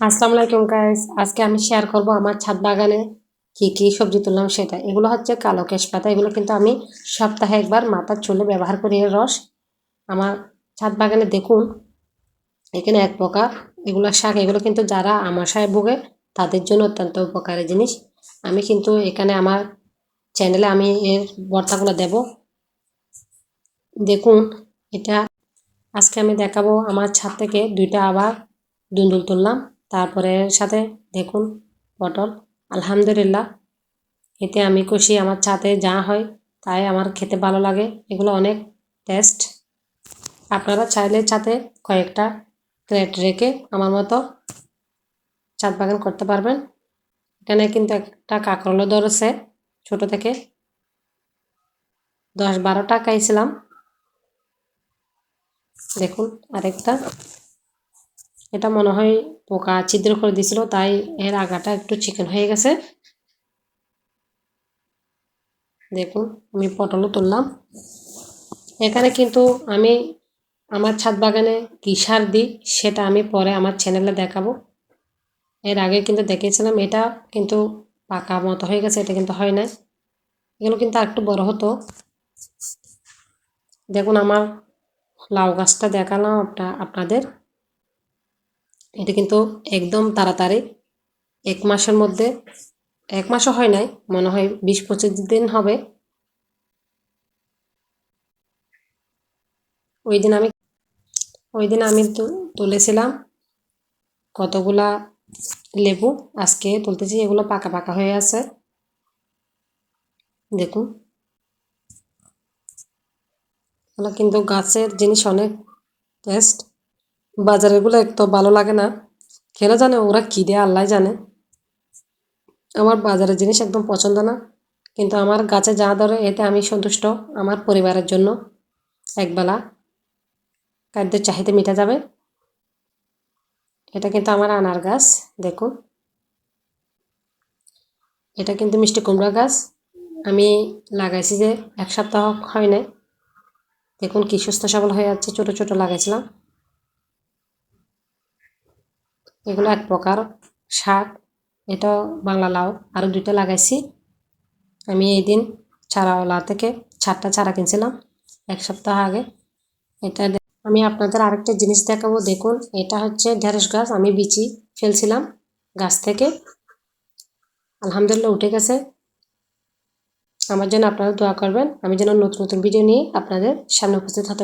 আসসালামু আলাইকুম গাইস আজকে আমি শেয়ার করব আমার ছাদ বাগানে কি কি সবজি তুললাম সেটা। এগুলো হচ্ছে কালো কেশ পাতা। এগুলো কিন্তু আমি সপ্তাহে একবার মাথার চুলে ব্যবহার করি এর রস। আমার ছাদ বাগানে দেখুন, এখানে এক প্রকার এগুলো শাক। এগুলো কিন্তু যারা আমাশায় ভোগে, তাদের জন্য অত্যন্ত উপকারী জিনিস। আমি কিন্তু এখানে আমার চ্যানেলে আমি এর বর্তাগুলো দেব। দেখুন, এটা আজকে আমি দেখাবো আমার ছাদ থেকে দুইটা আবার দুন্দুল তুললাম। তারপরে সাথে দেখুন, পটল, আলহামদুলিল্লাহ। এতে আমি খুশি, আমার ছাতে যা হয় তাই আমার খেতে ভালো লাগে। এগুলো অনেক টেস্ট। আপনারা চাইলে ছাতে কয়েকটা ক্রেট রেখে আমার মতো ছাদ বাগান করতে পারবেন। এখানে কিন্তু একটা কাঁকরোলও ধরেছে, ছোট থেকে। দশ বারোটা টাকাইছিলাম দেখুন, আরেকটা। এটা মনে হয় পোকা ছিদ্র করে দিছিল তাই এর আগাটা একটু চিকেন হয়ে গেছে। দেখুন, আমি পটলও তুললাম। এখানে কিন্তু আমি আমার ছাদ বাগানে কী সার দিই সেটা আমি পরে আমার চ্যানেলে দেখাবো। এর আগে কিন্তু দেখেছিলাম এটা কিন্তু পাকা মতো হয়ে গেছে, এটা কিন্তু হয় না এগুলো কিন্তু একটু বড় হতো। দেখুন, আমার লাউ গাছটা দেখালাম আপনাদের। এটা কিন্তু একদম তাড়াতাড়ি। এক মাসের মধ্যে, এক মাসও হয় নাই, মনে হয় বিশ পঁচিশ দিন হবে। ওই দিন আমি, ওই দিন আমি তুলেছিলাম কতগুলা লেবু, আজকে তুলতেছি, এগুলো পাকা পাকা হয়ে আছে। দেখুন। কিন্তু গাছের জিনিস অনেক টেস্ট বাজারেরগুলো একটু ভালো লাগে না। কেন জানে ওরা কী দেয় আল্লাহ জানে। আমার বাজারের জিনিস একদম পছন্দ না। কিন্তু আমার গাছে যা ধরে এতে আমি সন্তুষ্ট আমার পরিবারের জন্য। একবেলা খাদ্যের চাহিদা মিটা যাবে। এটা কিন্তু আমার আনার গাছ, দেখুন। এটা কিন্তু মিষ্টি কুমড়া গাছ। আমি লাগাইছি যে এক সপ্তাহ হয় নাই। দেখুন কি সুস্থ সবল হয়ে যাচ্ছে, ছোটো ছোটো লাগাইছিলাম। এগুলো এক প্রকার শাক, এটাও বাংলা লাউ। আরও দুইটা লাগাইছি। আমি এই দিন চারাওয়ালা থেকে চারটা চারা কিনছিলাম এক সপ্তাহ আগে। এটা আমি আপনাদের আরেকটা জিনিস দেখাবো। দেখুন, এটা হচ্ছে ঢেঁড়স গাছ। আমি বিচি ফেলছিলাম গাছ থেকে। আলহামদুলিল্লাহ উঠে গেছে। আমার জন্য আপনারা দোয়া করবেন। আমি যেন নতুন নতুন ভিডিও নিয়ে আপনাদের সামনে উপস্থিত হতে